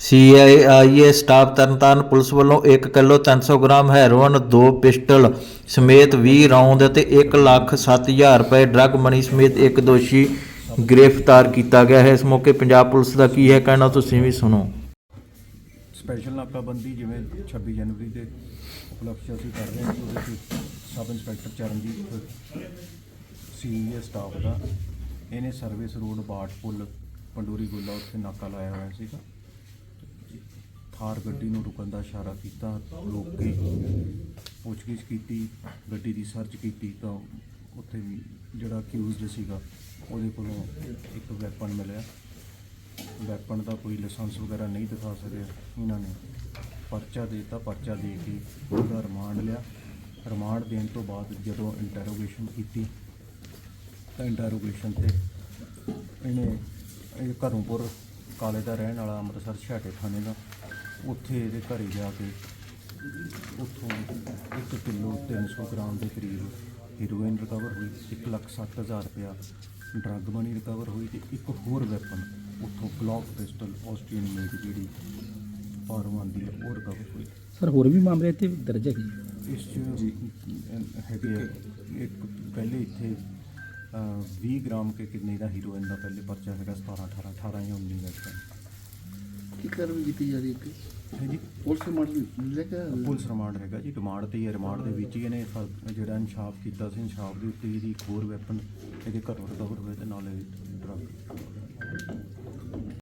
CIA staff Tarn Taran police ਵੱਲੋਂ 1 kilo 300 gram heroin 2 pistol ਸਮੇਤ 20 ਰੌਂਦ ਅਤੇ 1 ਲੱਖ 7000 ਰੁਪਏ ਡਰੱਗ ਮਨੀ ਸਮੇਤ ਇੱਕ ਦੋਸ਼ੀ ਗ੍ਰਿਫਤਾਰ ਕੀਤਾ ਗਿਆ ਹੈ। ਇਸ ਮੌਕੇ ਪੰਜਾਬ ਪੁਲਿਸ ਦਾ ਕੀ ਹੈ ਕਹਿਣਾ ਤੁਸੀਂ ਵੀ ਸੁਣੋ। ਸਪੈਸ਼ਲ ਨਾਕਾਬੰਦੀ ਜਿਵੇਂ 26 ਜਨਵਰੀ ਦੇ ਉਪਲਕਸ਼ ਅਸੀਂ ਕਰ ਰਹੇ ਹਾਂ ਜੀ, ਉਹਦੇ 'ਚ sub inspector Charanjit senior staff ਦਾ। ਇਹਨੇ ਸਰਵਿਸ ਰੋਡ ਬਾਟ ਪੁੱਲ ਪੰਡੂਰੀ ਗੋਲਾ ਉੱਥੇ ਨਾਕਾ ਲਾਇਆ ਹੋਇਆ ਸੀਗਾ। ਥਾਰ ਗੱਡੀ ਨੂੰ ਰੁਕਣ ਦਾ ਇਸ਼ਾਰਾ ਕੀਤਾ ਰੋਕ ਕੇ ਪੁੱਛਗਿੱਛ ਕੀਤੀ, ਗੱਡੀ ਦੀ ਸਰਚ ਕੀਤੀ ਤਾਂ ਉੱਥੇ ਜਿਹੜਾ ਕਿਊਜ਼ਡ ਸੀਗਾ, ਉਹਦੇ ਕੋਲੋਂ ਇੱਕ ਵੈਪਨ ਮਿਲਿਆ। ਵੈਪਨ ਦਾ ਕੋਈ ਲਾਇਸੈਂਸ ਵਗੈਰਾ ਨਹੀਂ ਦਿਖਾ ਸਕਿਆ। ਇਹਨਾਂ ਨੇ ਪਰਚਾ ਦੇਤਾ, ਪਰਚਾ ਦੇ ਕੇ ਉਹਦਾ ਰਿਮਾਂਡ ਲਿਆ। ਰਿਮਾਂਡ ਦੇਣ ਤੋਂ ਬਾਅਦ ਜਦੋਂ ਇੰਟਰੋਗੇਸ਼ਨ ਕੀਤੀ, ਤਾਂ ਇੰਟਰੋਗੇਸ਼ਨ ਤੇ ਇਹਨੇ, ਇਹ ਘਰੋਂਪੁਰ ਕਾਲੇ ਦਾ ਰਹਿਣ ਵਾਲਾ ਅੰਮ੍ਰਿਤਸਰ ਛਾਟੇ ਥਾਣੇ ਦਾ ਉੱਥੇ ਇਹਦੇ ਘਰੇ ਜਾ ਕੇ ਉੱਥੋਂ 1 ਕਿਲੋ 300 ਗ੍ਰਾਮ ਦੇ ਕਰੀਬ ਹੀਰੋਇਨ ਰਿਕਵਰ ਹੋਈ 1 ਲੱਖ ਸੱਠ ਹਜ਼ਾਰ ਰੁਪਇਆ ਡਰੱਗ ਮਨੀ ਰਿਕਵਰ ਹੋਈ ਤੇ ਇੱਕ ਹੋਰ ਵੈਪਨ ਉੱਥੋਂ ਗਲੌਕ ਪਿਸਟਲ ਆਸਟ੍ਰੀਅਨ ਮੇਡ ਜਿਹੜੀ ਬਾਹਰੋਂ ਆਉਂਦੀ ਹੈ ਉਹ ਰਿਕਵਰ ਹੋਈ। ਸਰ ਹੋਰ ਵੀ ਮਾਮਲੇ ਇੱਥੇ ਦਰਜ ਹੈਗੇ? ਜੀ। ਇਸ 'ਚ ਹੈਗੇ ਆ, ਇੱਕ ਪਹਿਲੇ ਇੱਥੇ ਅਹ, 20 ਗ੍ਰਾਮ ਕੇ ਕਿੰਨੇ ਦਾ ਹੀਰੋਇਨ ਦਾ ਪਹਿਲੇ ਪਰਚਾ ਹੈਗਾ 17 18 18 ਜਾਂ 19 ਦਾ। ਕੀ ਕਾਰਵਾਈ ਕੀਤੀ ਜਾ ਰਹੀ ਹੈ ਹੈ ਜੀ ਪੁਲਿਸ ਮਾਡਲ ਲੈ ਕੇ? ਪੁਲਿਸ ਰਿਮਾਂਡ ਹੈਗਾ ਜੀ ਰਿਮਾਂਡ ਤੇ ਹੀ ਹੈ ਰਿਮਾਂਡ ਦੇ ਵਿੱਚ ਹੀ ਇਹਨੇ ਫ- ਜਿਹੜਾ ਇਨਸ਼ਾਫ ਕੀਤਾ ਸੀ ਇਨਸ਼ਾਫ ਦੇ ਉੱਤੇ ਇਹਦੀ ਇੱਕ ਹੋਰ ਵੈਪਨ ਇਹਦੇ ਘਰੋਂ ਰਿਕਵਰ ਹੋਇਆ ਤੇ ਨਾਲ ਇਹ ਡਰੱਗ